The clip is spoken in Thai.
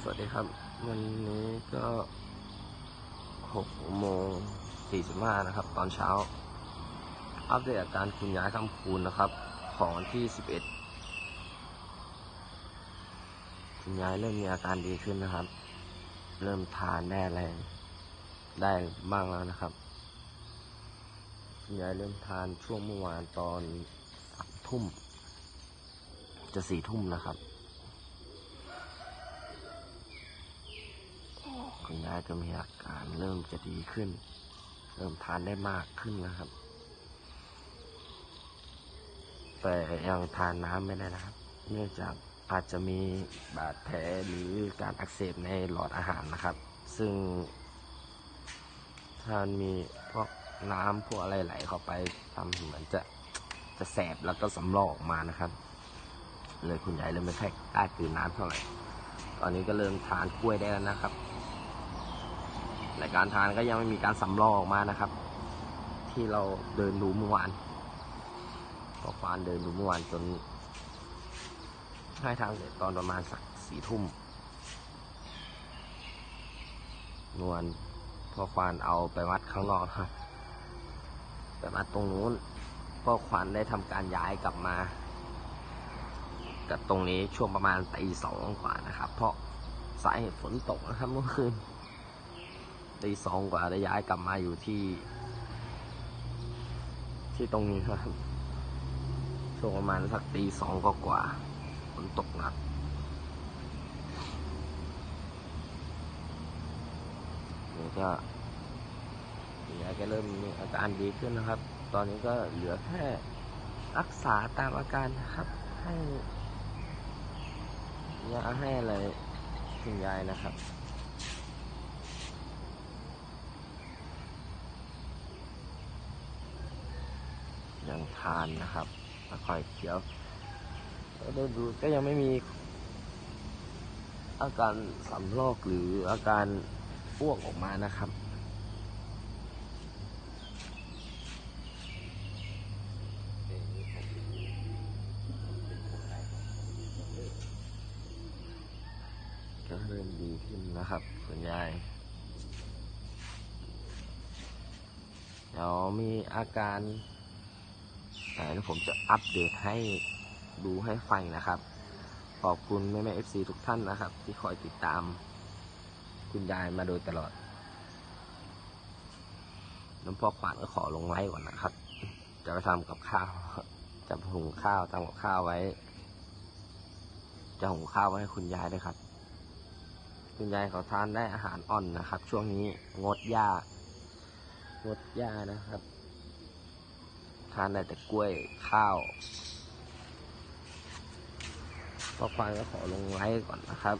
สวัสดีครับ วันนี้ก็หกโมงสี่สิบห้านะครับ ตอนเช้า อัปเดตอาการคุณยายคำคูณนะครับ ของวันที่สิบเอ็ดคุณยายเริ่มมีอาการดีขึ้นนะครับ เริ่มทานได้อะไรได้บ้างแล้วนะครับ คุณยายเริ่มทานช่วงเมื่อวานตอนสามทุ่ม จะสี่ทุ่มนะครับ คุณยายจะมีอาการเริ่มจะดีขึ้น เริ่มทานได้มากขึ้นนะครับ แต่ยังทานน้ำไม่ได้นะครับ เนื่องจากอาจจะมีบาดแผลหรือการอักเสบในหลอดอาหารนะครับ ซึ่งถ้ามันมีพวกน้ำพวกอะไรไหลเข้าไปทำเหมือนจะจะแสบแล้วก็สำลอกออกมานะครับ เลยคุณยายเริ่มไม่ค่อยกล้ากินน้ำเท่าไหร่ ตอนนี้ก็เริ่มทานกล้วยได้แล้วนะครับ แต่การทานก็ยังไม่มีการสำรอกออกมานะครับ ที่เราเดินดูเมื่อวานก็ควานเดินดูเมื่อวานจนให้ทางเสร็จตอนประมาณสักสี่ทุ่มนวลพอควานเอาไปวัดข้างนอกครับไปวัดตรงนู้นพ่อควานได้ทำการย้ายกลับมากับตรงนี้ช่วงประมาณตีสองกว่านะครับ เพราะสาเหตุฝนตกนะครับเมื่อคืน ตีสองกว่าได้ย้ายกลับมาอยู่ที่ ที่ตรงนี้ครับช่วงประมาณสักตีสองก็กว่าฝนตกหนักนี่ก็ยายก็เริ่มมีอาการดีขึ้นนะครับ ตอนนี้ก็เหลือแค่รักษาตามอาการนะครับ ให้ยาให้อะไรคุณยายนะครับ ทานนะครับค่อยๆเคี้ยวแล้วดูดูก็ยังไม่มี อาการสำลอกหรืออาการอ้วกออกมานะครับก็เริ่มดีขึ้นนะครับคุณยายเดี๋ยวมีอาการ แต่เดี๋ยวผมจะอัปเดตให้ดูให้ฟังนะครับ ขอบคุณแม่แม่เอฟซีทุกท่านนะครับ ที่คอยติดตามคุณยายมาโดยตลอดน้ำพ่อขวานก็ขอลงไลฟ์ก่อนนะครับ จะไปทำกับข้าว จะหุงข้าวทำกับข้าวไว้ จะหุงข้าวไว้ให้คุณยายด้วยครับ คุณยายเขาทานได้อาหารอ่อนนะครับ ช่วงนี้งดหญ้างดหญ้านะครับ ทานได้แต่กล้วยข้าวพอควายก็ขอลงไลฟ์ก่อนนะครับ